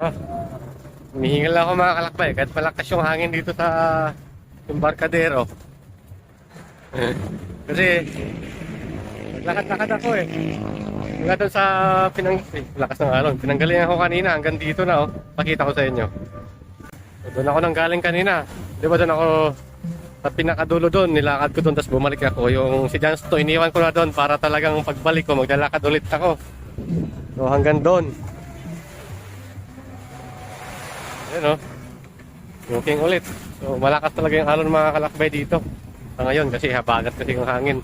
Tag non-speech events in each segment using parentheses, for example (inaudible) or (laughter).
Ah, humihingal ako mga kalakbay kahit malakas yung hangin dito sa Embarcadero. (laughs) Kasi naglakad-lakad ako eh. Nga doon sa pinang... Eh, lakas ng alon. Pinanggalingan ako kanina hanggang dito na oh. Pakita ko sa inyo. Doon ako nang galing kanina. Di ba doon ako sa pinakadulo doon, nilakad ko doon tapos bumalik ako. Yung si Jans to, iniwan ko na doon para talagang pagbalik ko, maglalakad ulit ako. So hanggang doon. Ayan o. Looking ulit. So malakas talaga yung alon mga kalakbay dito. Sa ngayon kasi habagat kasi yung hangin.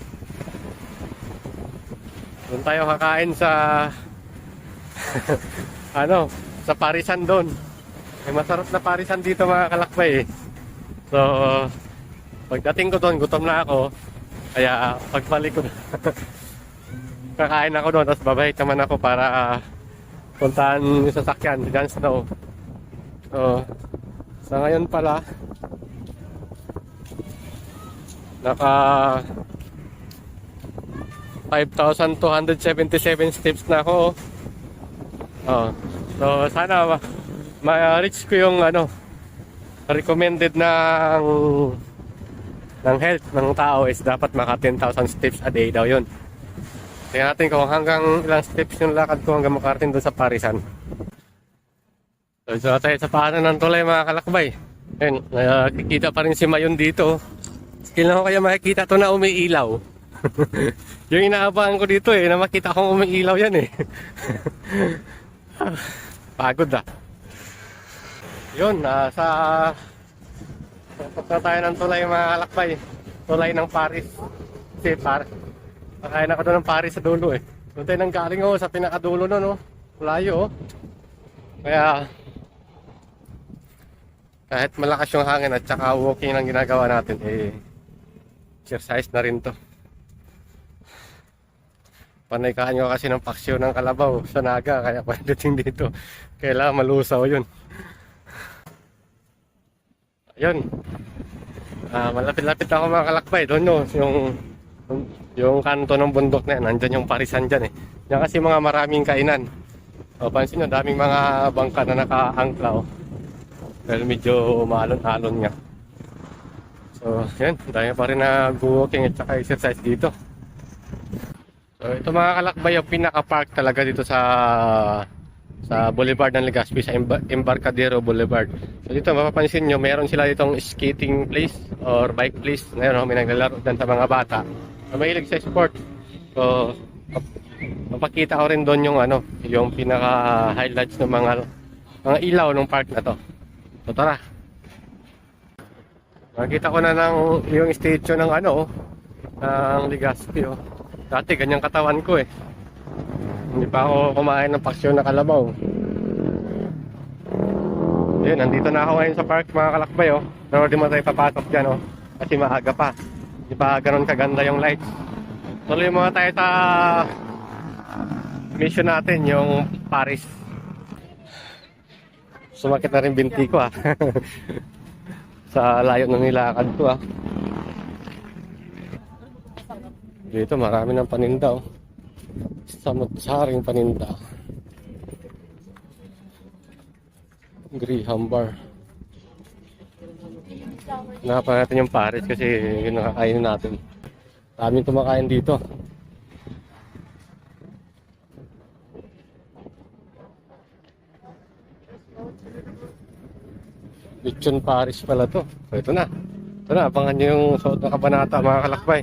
Doon tayo kakain sa (laughs) ano, sa parisan doon. May masarap na parisan dito mga kalakbay eh. So, pagdating ko doon, gutom na ako. Kaya pagbalik ko (laughs) kakain ako doon, tapos babalik naman ako para ah, puntahan yung sasakyan, si John Snow. So, sa ngayon pala, naka 5,277 steps na ako. Oh. So, sana ma- ma-reach ko yung ano, recommended ng ng health ng tao is dapat maka 10,000 steps a day daw yun. Tingnan natin kung hanggang ilang steps yung lakad ko hanggang makarating doon sa Parisan. So, tayo sa paanan ng tulay mga kalakbay. Ayun, nakikita pa rin si Mayon dito. Kailan ko kaya makikita to na umiilaw. (laughs) yung inaabangan ko dito eh, na makita kong umiilaw yan eh. (laughs) Pagod ah. Yun, nasa... Punta tayo ng tulay mga kalakbay. Tulay ng Paris. Kasi par... Pakain ako doon ng Paris sa dulo eh. Doon tayo nang galing oh, sa pinakadulo no, no. Layo oh. Kaya... Kahit malakas yung hangin at saka walking lang ginagawa natin eh... Exercise na rin to. Panay kaanyo kasi ng paksyo ng kalabaw sa naga kaya pagdating dito kailangan malusaw yun. Ayun. Ah, malapit-lapit ako mga kalakbay doon no, yung yung kanto ng bundok na yan, nandyan yung parisan dyan eh. Yan kasi mga maraming kainan. O, pansin nyo, daming mga bangka na naka-angkla oh. Dahil medyo maalon-alon nga. So, yan, dahil pa rin na walking at saka exercise dito. So, ito mga kalakbay, yung pinaka-park talaga dito sa sa Boulevard ng Legazpi, sa Emba- Embarcadero Boulevard. So dito mapapansin nyo, meron sila ditong skating place or bike place. Ngayon, oh, may naglalaro dyan sa mga bata. Na mahilig sa sport. So, map- mapakita ko rin doon yung ano, yung pinaka-highlights ng mga mga ilaw ng park na to. So tara. Nakita ko na ng yung statue ng ano, ng Legazpi. Oh. Dati ganyang katawan ko eh. Hindi pa ako kumain ng paksyon na kalabaw. Ayun, nandito na ako ngayon sa park mga kalakbay oh. Pero di mo tayo papasok dyan oh. Kasi maaga pa. Di pa ganun kaganda yung lights. Tuloy muna tayo sa mission natin, yung Paris. Sumakit na rin binti ko ah. (laughs) sa layo ng nilakad ko ah. Dito marami ng paninda oh. Samot-saring paninda. Graham bar. Nakapan natin yung Paris kasi yun nakakainin natin. Daming kumakain dito. Lechon Paris pala to. So, ito na. Ito na, abangan nyo yung suot ng kabanata mga kalakbay.